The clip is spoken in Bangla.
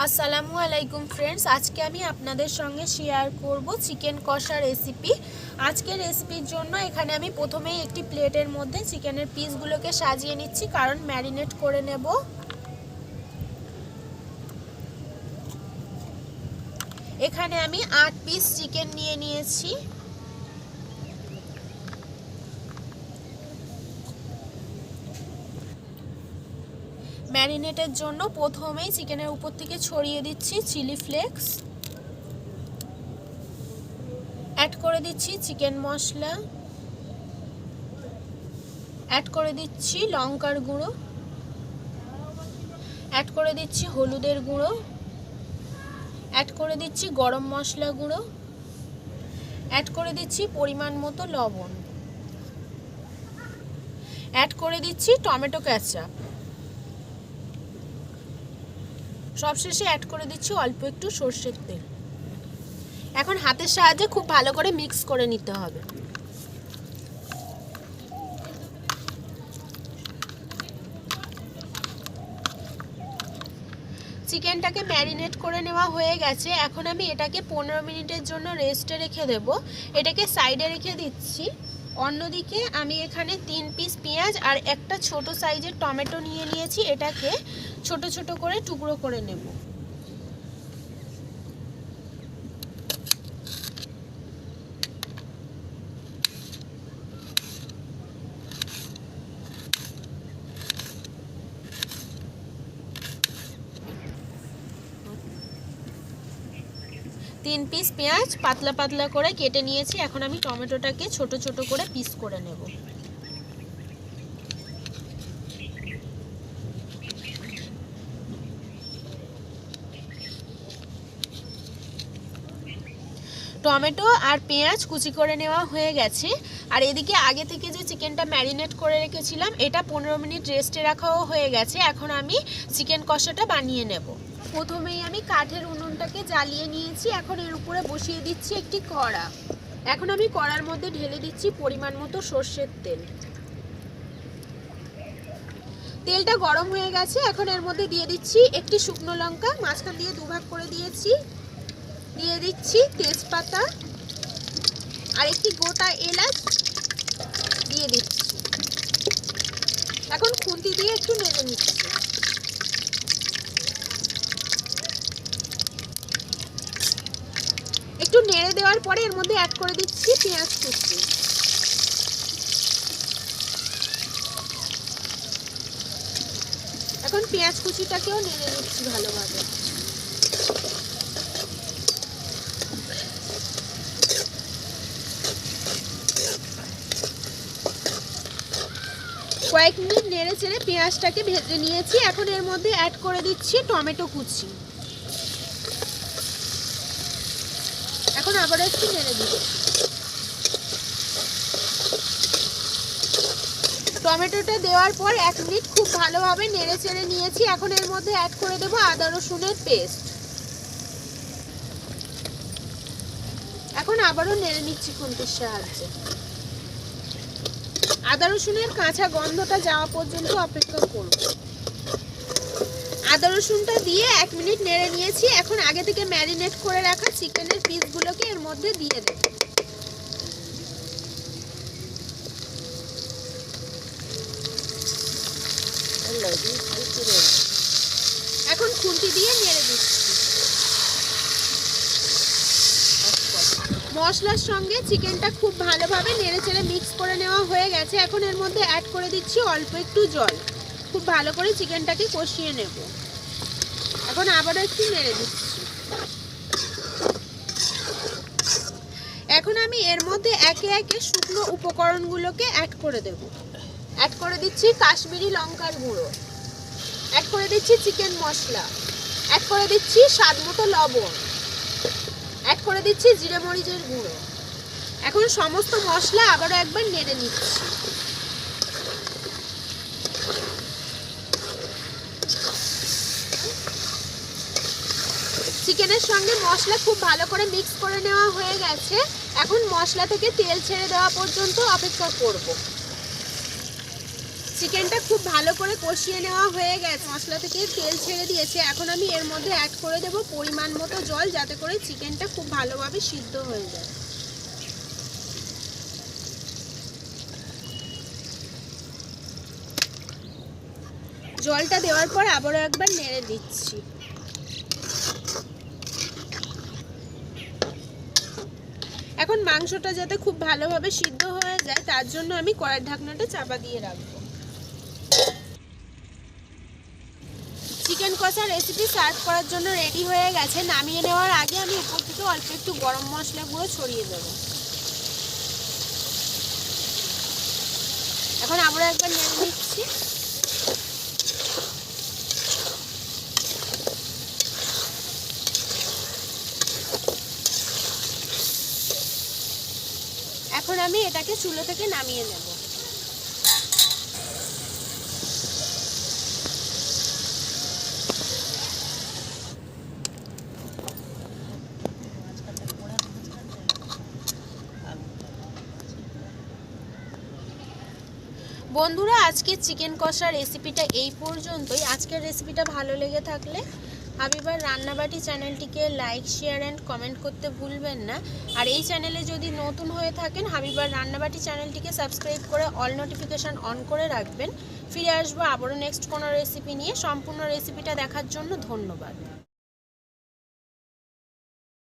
আসসালামু আলাইকুম ফ্রেন্ডস আজকে আমি আপনাদের সঙ্গে শেয়ার করব চিকেন কষা রেসিপি আজকের রেসিপির জন্য এখানে আমি প্রথমেই একটি প্লেটের মধ্যে চিকেনের পিসগুলোকে সাজিয়ে নিচ্ছি, কারণ ম্যারিনেট করে নেব। এখানে আমি আট পিস চিকেন নিয়ে নিয়েছি। ম্যারিনেটের জন্য প্রথমেই চিকেনের উপর থেকে ছড়িয়ে দিচ্ছি চিলি ফ্লেক্স। অ্যাড করে দিচ্ছি চিকেন মশলা। অ্যাড করে দিচ্ছি লঙ্কার গুঁড়ো। অ্যাড করে দিচ্ছি হলুদের গুঁড়ো। অ্যাড করে দিচ্ছি গরম মশলা গুঁড়ো। অ্যাড করে দিচ্ছি পরিমাণ মতো লবণ। অ্যাড করে দিচ্ছি টমেটো ক্যাচাপ সবশেষে অ্যাড করে দিচ্ছি অল্প একটু সর্ষের তেল। এখন হাতের সাহায্যে খুব ভালো করে মিক্স করে নিতে হবে। চিকেনটাকে ম্যারিনেট করে নেওয়া হয়ে গেছে। এখন আমি এটাকে পনেরো মিনিটের জন্য রেস্টে রেখে দেব। এটাকে সাইডে রেখে দিচ্ছি। অন্যদিকে আমি এখানে তিন পিস পেঁয়াজ আর একটা ছোট সাইজের টমেটো নিয়ে নিয়েছি। এটাকে ছোট ছোট করে টুকরো করে নেব। তিন পিস পেঁয়াজ পাতলা পাতলা করে কেটে নিয়েছি। এখন আমি টমেটোটাকে ছোট ছোট করে পিস করে নেব। টমেটো আর পেঁয়াজ কুচি করে নেওয়া হয়ে গেছে। আর এদিকে আগে থেকে যে চিকেনটা ম্যারিনেট করে রেখেছিলাম, এটা পনেরো মিনিট রেস্টে রাখাও হয়ে গেছে। এখন আমি চিকেন কষাটা বানিয়ে নেব। প্রথমেই আমি কাঠের উনুনটাকে জ্বালিয়ে নিয়েছি। এখন এর উপরে বসিয়ে দিচ্ছি একটি কড়া। এখন আমি কড়ার মধ্যে ঢেলে দিচ্ছি পরিমাণ মতো সর্ষের তেল। তেলটা গরম হয়ে গেছে। এখন এর মধ্যে দিয়ে দিচ্ছি একটি শুকনো লঙ্কা। মাঝখান দিয়ে দুভাগ করে দিয়েছি। দিয়ে দিচ্ছি তেজপাতা আর একটি গোটা এলাচ দিয়ে দিচ্ছি। এখন খুন্তি দিয়ে একটু নেড়ে নিচ্ছি। একটু নেড়ে দেওয়ার পরে এর মধ্যে অ্যাড করে দিচ্ছি পেঁয়াজ কুচি। এখন পেঁয়াজ কুচিটাকেও নেড়ে নিচ্ছি ভালোভাবে। কয়েক মিনিট নেড়ে চেড়ে পেঁয়াজটাকে ভেজে নিয়েছি। এখন এর মধ্যে অ্যাড করে দিচ্ছি টমেটো কুচি। এখন আবার একটু নেড়ে দিব। টমেটোটা দেওয়ার পর এক মিনিট খুব ভালোভাবে নেড়ে চেড়ে নিয়েছি। এখন এর মধ্যে অ্যাড করে দেবো আদা, রসুনের পেস্ট এখন আবারও নেড়ে নিচ্ছি খুন্তির সাহায্যে। আদা, রসুনের কাঁচা গন্ধটা যাওয়া পর্যন্ত অপেক্ষা করব। আদা রসুনটা দিয়ে এক মিনিট নেড়ে নিয়েছি। এখন আগে থেকে ম্যারিনেট করে রাখা চিকেনের পিসগুলোকে এর মধ্যে দিয়ে দেব। এখন খুন্তি দিয়ে নেড়ে দিচ্ছি। মশলার সঙ্গে চিকেনটা খুব ভালোভাবে নেড়ে চেড়ে মিক্স করে নেওয়া হয়ে গেছে। এখন এর মধ্যে অ্যাড করে দিচ্ছি অল্প একটু জল। খুব ভালো করে চিকেনটাকে কষিয়ে নেব। এখন আবারও একটু নেড়ে দিচ্ছি। এখন আমি এর মধ্যে একে একে শুকনো উপকরণগুলোকে অ্যাড করে দেব। অ্যাড করে দিচ্ছি কাশ্মীরি লঙ্কার গুঁড়ো। অ্যাড করে দিচ্ছি চিকেন মশলা। অ্যাড করে দিচ্ছি স্বাদ মতো লবণ। অ্যাড করে দিচ্ছি জিরে মরিচের গুঁড়ো। এখন সমস্ত মশলা আবারও একবার নেড়ে নিচ্ছি। চিকেনের সঙ্গে মশলা খুব ভালো করে মিক্স করে নেওয়া হয়ে গেছে। এখন মশলা থেকে তেল ছেড়ে দেওয়া পর্যন্ত অপেক্ষা করব। চিকেনটা খুব ভালো করে কষিয়ে নেওয়া হয়ে গেছে। মশলা থেকে তেল ছেড়ে দিয়েছে। এখন আমি এর মধ্যে অ্যাড করে দেব পরিমাণ মতো জল, যাতে করে চিকেনটা খুব ভালোভাবে সিদ্ধ হয়ে যায়। জলটা দেওয়ার পর আবারও একবার নেড়ে দিচ্ছি। এখন মাংসটা যাতে খুব ভালোভাবে সিদ্ধ হয়ে যায়, তার জন্য আমি কড়ার ঢাকনাটা চাপা দিয়ে রাখব। চিকেন কষা রেসিপি সার্ভ করার জন্য রেডি হয়ে গেছে। নামিয়ে নেওয়ার আগে আমি উপর থেকে অল্প একটু গরম মশলা গুঁড়ো ছড়িয়ে দেবো। এখন আমরা একবার নেড়ে নিচ্ছি এখন আমি এটাকে চুলো থেকে নামিয়ে নেব। বন্ধুরা আজকে চিকেন কষা রেসিপিটা এই পর্যন্তই। আজকের রেসিপিটা ভালো লেগে থাকলে হাবিবার রান্নাবাটি চ্যানেলটিকে লাইক, শেয়ার অ্যান্ড কমেন্ট করতে ভুলবেন না। আর এই চ্যানেলে যদি নতুন হয়ে থাকেন, হাবিবার রান্নাবাটি চ্যানেলটিকে সাবস্ক্রাইব করে অল নোটিফিকেশান অন করে রাখবেন। ফিরে আসব আবারও নেক্সট কোনো রেসিপি নিয়ে। সম্পূর্ণ রেসিপিটা দেখার জন্য ধন্যবাদ।